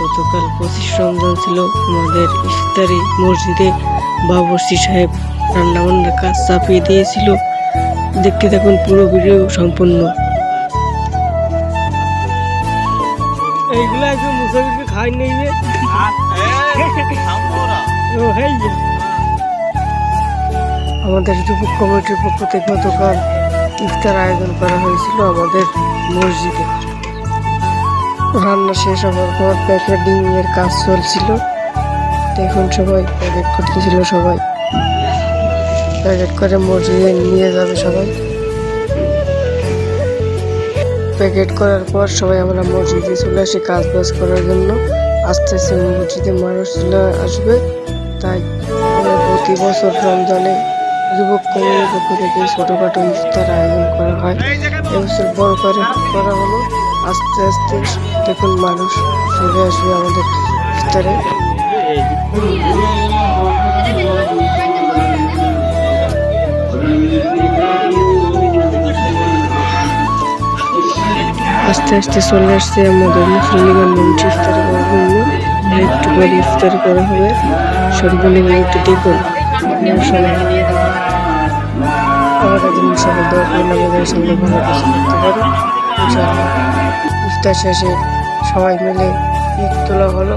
গতকাল পঁচিশ রমজান ছিল। আমাদের ইফতারি মসজিদে বাবরসি সাহেব রান্নাবান্নার কাজ চাপিয়ে দিয়েছিল। দেখতে দেখুন পুরো ভিডিও সম্পূর্ণ। এইগুলো একদম মুসাফিরকে খাই নেই আমাদের যুবক কমিটির পক্ষ থেকে গতকাল ইফতার আয়োজন করা হয়েছিল আমাদের মসজিদে। রান্না শেষ হওয়ার পর প্যাকেটিং এর কাজ চলছিল। দেখুন সবাই প্যাকেট করতেছিল সবাই। প্যাকেট করে মসজিদে নিয়ে যাবে সবাই। প্যাকেট করার পর সবাই আমরা মসজিদে চলে আসি কাজ বাজ করার জন্য। আস্তে আস্তে মসজিদে মানুষ চলে আসবে। তাই আমরা প্রতি বছর রমজানে যুবক কমিটির পক্ষ থেকে ছোটোখাটো ইফতার আয়োজন করা হয়। এবছর বড় করে করা হলো। আস্তে আস্তে দেখুন মানুষ চলে আসবে আমাদের ইফতারে। আস্তে আস্তে চলে আসছে আমাদের মুসলিমান মঞ্চ ইফতার করার জন্য। একটু পরে ইফতার করা হবে। সর্বনিম্ন একটু দেখুন। আপনারা সবাই সামনে ভালো করতে ইফতার শেষে সবাই মিলে ঈদ তোলা হলো।